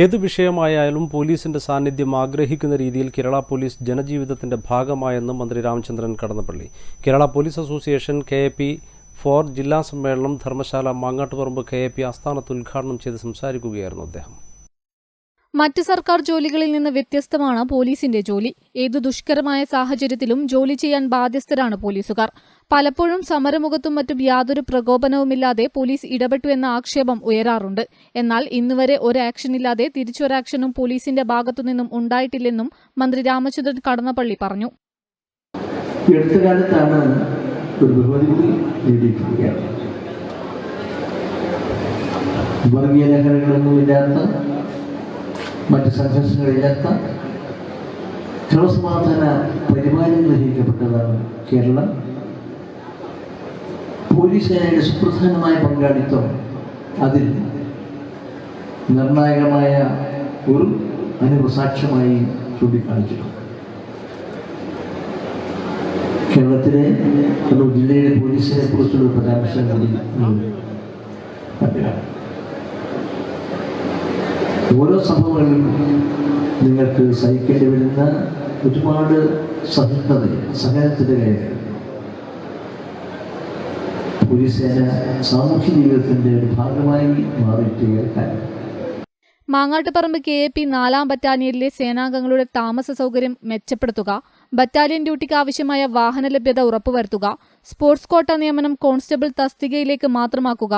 ഏത് വിഷയമായാലും പോലീസിന്റെ സാന്നിധ്യം ആഗ്രഹിക്കുന്ന രീതിയിൽ കേരള പോലീസ് ജനജീവിതത്തിന്റെ ഭാഗമായെന്ന് മന്ത്രി Ramachandran Kadannappally. Kerala police association K A P four ജില്ലാ സമ്മേളനം Dharmashala Mangattuparamba K A P ആസ്ഥാനത്ത് ഉദ്ഘാടനം ചെയ്ത് സംസാരിക്കുകയായിരുന്നു അദ്ദേഹം. മറ്റ് സർക്കാർ ജോലികളിൽ നിന്ന് വ്യത്യസ്തമാണ് പോലീസിന്റെ ജോലി. ഏതു ദുഷ്കരമായ സാഹചര്യത്തിലും ജോലി ചെയ്യാൻ ബാധ്യസ്ഥരാണ് പോലീസുകാർ. പലപ്പോഴും സമരമുഖത്തും മറ്റും യാതൊരു പ്രകോപനവുമില്ലാതെ പോലീസ് ഇടപെട്ടു എന്ന ആക്ഷേപം ഉയരാറുണ്ട്. എന്നാൽ ഇന്നുവരെ ഒരു ആക്ഷനില്ലാതെ തിരിച്ചൊരാക്ഷനും പോലീസിന്റെ ഭാഗത്തുനിന്നും ഉണ്ടായിട്ടില്ലെന്നും മന്ത്രി രാമചന്ദ്രൻ കടന്നപ്പള്ളി പറഞ്ഞു. വർഗീയ ലഹളകളൊന്നുമില്ലാത്ത മറ്റ് സംഘർഷങ്ങളില്ലാത്ത ക്രമസമാധാന പരിപാലനം നിർവഹിക്കപ്പെട്ടതാണ് കേരളം പോലീസ് സേനയുടെ സുപ്രധാനമായ പങ്കാളിത്തം അതിൽ നിർണായകമായ ഒരു അനുഭവസാക്ഷ്യമായി ചൂണ്ടിക്കാണിച്ചിട്ടുണ്ട് കേരളത്തിലെ ജില്ലയിലെ പോലീസിനെ കുറിച്ചുള്ള പരാമർശം നൽകി. ഓരോ സംഭവങ്ങളിലും നിങ്ങൾക്ക് സഹിക്കേണ്ടി വരുന്ന ഒരുപാട് സഹിഷ്ണുത സഹനത്തിന്റെ കാര്യങ്ങൾ. പോലീസ് സേന സാമൂഹ്യ ജീവിതത്തിന്റെ ഒരു ഭാഗമായി മാറിയിട്ടുള്ള കാര്യം. മാങ്ങാട്ടുപറമ്പ് കെ എ പി നാലാം ബറ്റാലിയനിലെ സേനാംഗങ്ങളുടെ താമസ സൗകര്യം മെച്ചപ്പെടുത്തുക ബറ്റാലിയൻ ഡ്യൂട്ടിക്ക് ആവശ്യമായ വാഹന ലഭ്യത ഉറപ്പുവരുത്തുക സ്പോർട്സ് കോട്ട നിയമനം കോൺസ്റ്റബിൾ തസ്തികയിലേക്ക് മാത്രമാക്കുക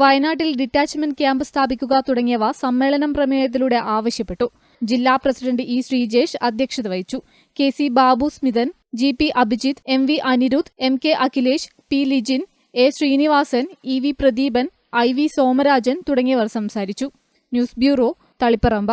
വയനാട്ടിൽ ഡിറ്റാച്ച്മെന്റ് ക്യാമ്പ് സ്ഥാപിക്കുക തുടങ്ങിയവ സമ്മേളനം പ്രമേയത്തിലൂടെ ആവശ്യപ്പെട്ടു. ജില്ലാ പ്രസിഡന്റ് ഇ ശ്രീജേഷ് അധ്യക്ഷത വഹിച്ചു. K C Babu Smithan G P Abhijith M V Anirudh M K Akhilesh P Lijin A Sreenivasan E V Pradeepan I V Somarajan തുടങ്ങിയവർ സംസാരിച്ചു. News bureau Taliparamba.